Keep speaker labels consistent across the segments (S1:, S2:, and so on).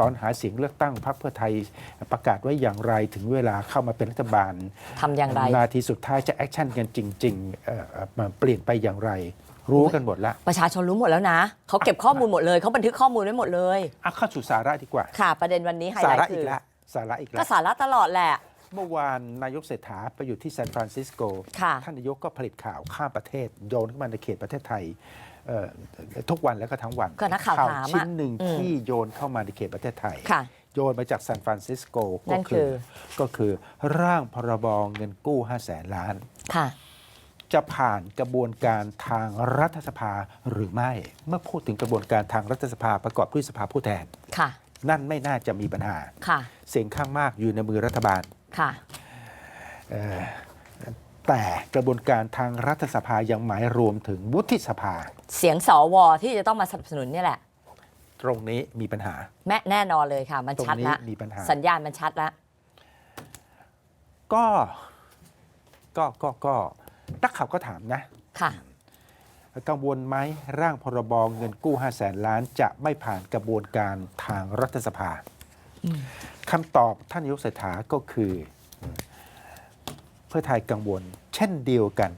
S1: ตอนหาเสียงเลือกตั้งพรรคเพื่อไทยประกาศไว้อย่างไรถึงเวลาเข้ามาเป็นรัฐบาล
S2: ทำอย่างไร
S1: นาทีสุดท้ายจะแอคชั่นกันจริงๆเอ่อเอ่อมาเปลี่ยนไปอย่างไร รู้กันหมดละ
S2: ประชาชนรู้หมดแล้วนะ เขาเก็บข้อมูลหมดเลย เขาบันทึกข้อมูลไว้หมดเลย
S1: อะเข้าสู่สาระดีกว่า
S2: ค่ะ ประเด็นวันนี้ไฮ
S1: สา
S2: ไล
S1: ระ
S2: ท์
S1: อี
S2: คื
S1: ก
S2: อ
S1: แล้วสาระอีก
S2: ก็
S1: แล้ว
S2: สาระตลอดแหละ
S1: เมื่อวานนายกเศรษฐาไปอยู่ที่ซานฟรานซิสโก
S2: ค่ะ
S1: ท่านนายกก็ผลิตข่าวข้ามประเทศโยนเข้ามาในเขตประเทศไทยเอ่อทุกวันแล้วก็ทั้งวัน
S2: ก็นักข่าวถามอะ
S1: ชิ้นหนึ่ง
S2: อืม
S1: ที่โยนเข้ามาในเขตประเทศไทย
S2: ค่ะ
S1: โยนมาจากซานฟรานซิสโก
S2: นั่
S1: ก็
S2: นคือ
S1: ก็คือร่างพรบเงินกู้ 5 0 0แสนล้าน
S2: ค่ะ
S1: จะผ่านกระบวนการทางรัฐสภาหรือไม่ เมื่อพูดถึงกระบวนการทางรัฐสภาประกอบด้วยสภาผู้แทน
S2: ค่ะ
S1: นั่นไม่น่าจะมีปัญหา
S2: ค่ะ
S1: เสียงข้างมากอยู่ในมือรัฐบาล
S2: ค่ะ
S1: เอ่อแต่กระบวนการทางรัฐสภายังหมายรวมถึงวุฒิสภา
S2: เสียงสวที่จะต้องมาสนับสนุนเนี่ยแหละ
S1: ตรงนี้มีปัญหา
S2: แม่แน่นอนเลยค่ะ มันชัด
S1: ตรงนี้
S2: ละ
S1: มีปัญหา
S2: สัญญาณมันชัดละ
S1: ก็ก็ก็ก็นักข่าวก็ถามนะ
S2: ค่ะ
S1: กังวลไหมร่างพรบเงินกู้5 0 0แสนล้านจะไม่ผ่านกระบวนการทางรัฐสภา
S2: อืม
S1: คำตอบท่านนายกเศรษฐาก็คือ เพื่อไทยกังวล เช่นเดียวกัน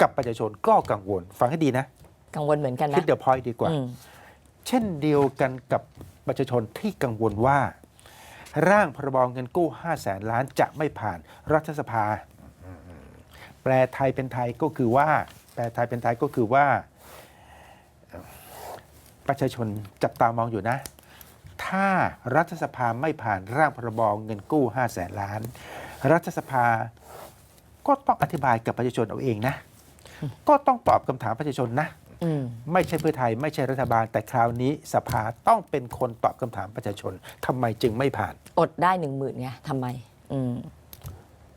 S1: กับประชาชนก็กังวล ฟังให้ดีนะ
S2: กังวลเหมือนกัน
S1: คิ
S2: นะ
S1: ดเด e p พอยต์ดีกว่า
S2: อืม
S1: เช่นเดียวกันกับประชาชนที่กังวลว่า ร่างพรบเงินกู้5 0 0แสนล้านจะไม่ผ่านรัฐสภา แปลไทยเป็นไทยก็คือว่า แปลไทยเป็นไทยก็คือว่าเอ่อประชาชนจับตามองอยู่นะ ถ้ารัฐสภาไม่ผ่านร่างพรบเงินกู้5 0 0แสนล้าน รัฐสภาก็ต้องอธิบายกับประชาชนเอาเองนะ ก็ต้องตอบคำถามประชาชนนะ
S2: อืม
S1: ไม่ใช่เพื่อไทยไม่ใช่รัฐบาล แต่คราวนี้สภาต้องเป็นคนตอบคำถามประชาชนทำไมจึงไม่ผ่าน
S2: อดได้หนึ่งหมื่นไงทำไมอืม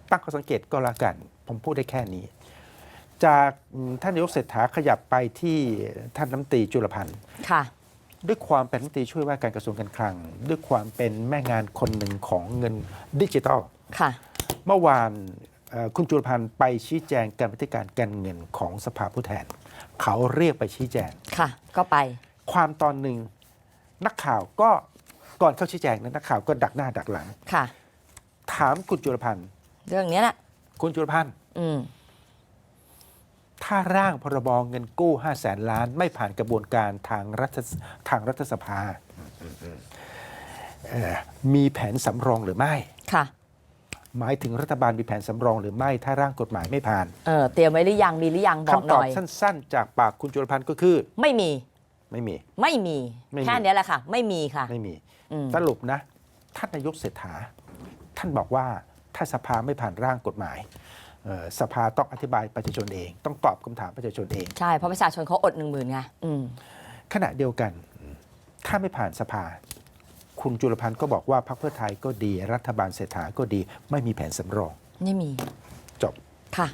S1: ตั้งข้อสังเกตก็แล้วกัน ผมพูดได้แค่นี้ จากอืมท่านนายกเศรษฐาขยับไปที่ท่านน้ำตรีจุลพันธ์
S2: ค่ะ
S1: ด้วยความเป็นรัฐมนตรีช่วยว่าการกระทรวงการคลัง ด้วยความเป็นแม่งานคนหนึ่งของเงินดิจิทัล
S2: ค่ะ
S1: เมื่อวานเอ่อคุณจุลพันธ์ไปชี้แจงการปฏิการการเงินของสภาผู้แทน เขาเรียกไปชี้แจง
S2: ค่ะ ก็ไป
S1: ความตอนหนึ่งนักข่าวก็ก่อนเข้าชี้แจงนะนักข่าวก็ดักหน้าดักหลัง
S2: ค่ะ
S1: ถามคุณจุลพันธ์
S2: เรื่องนี้แหละ
S1: คุณจุลพันธ์
S2: อืม
S1: ถ้าร่างพรบเงินกู้ 5 0 0แสนล้าน ไม่ผ่านกระบวนการทางรัฐทางรัฐสภาเอ่อมีแผนสำรองหรือไม่
S2: ค่ะ
S1: หมายถึงรัฐบาลมีแผนสำรองหรือไม่ถ้าร่างกฎหมายไม่ผ่าน
S2: เออเตรียมไว้หรือยังมีหรือยังบอก
S1: คำ
S2: ห
S1: ตอ
S2: น่
S1: บ
S2: อย
S1: สั้น ๆ จากปากคุณจุลพันธ์ก็คือ
S2: ไม่มี
S1: ไม่มี
S2: ไม่มี
S1: ไม่มี
S2: แค่เนี้ยแหละค่ะ ไม่มีค่ะ
S1: ไม่มี
S2: อืม
S1: สรุปนะ ท่านนายกเศรษฐา ท่านบอกว่าถ้าสภาไม่ผ่านร่างกฎหมายเอ่อ สภาต้องอธิบายประชาชนเอง ต้องตอบคำถามประชาชนเอง
S2: ใช่ เพราะประชาชนเขาอดหนึ่งหมื่นไงอืม
S1: ขณะเดียวกัน ถ้าไม่ผ่านสภา คุณจุลพันธ์ก็บอกว่าพรรคเพื่อไทยก็ดี รัฐบาลเศรษฐาก็ดี ไม่มีแผนสำรอง
S2: ไม่มี
S1: จบ
S2: ค่ะ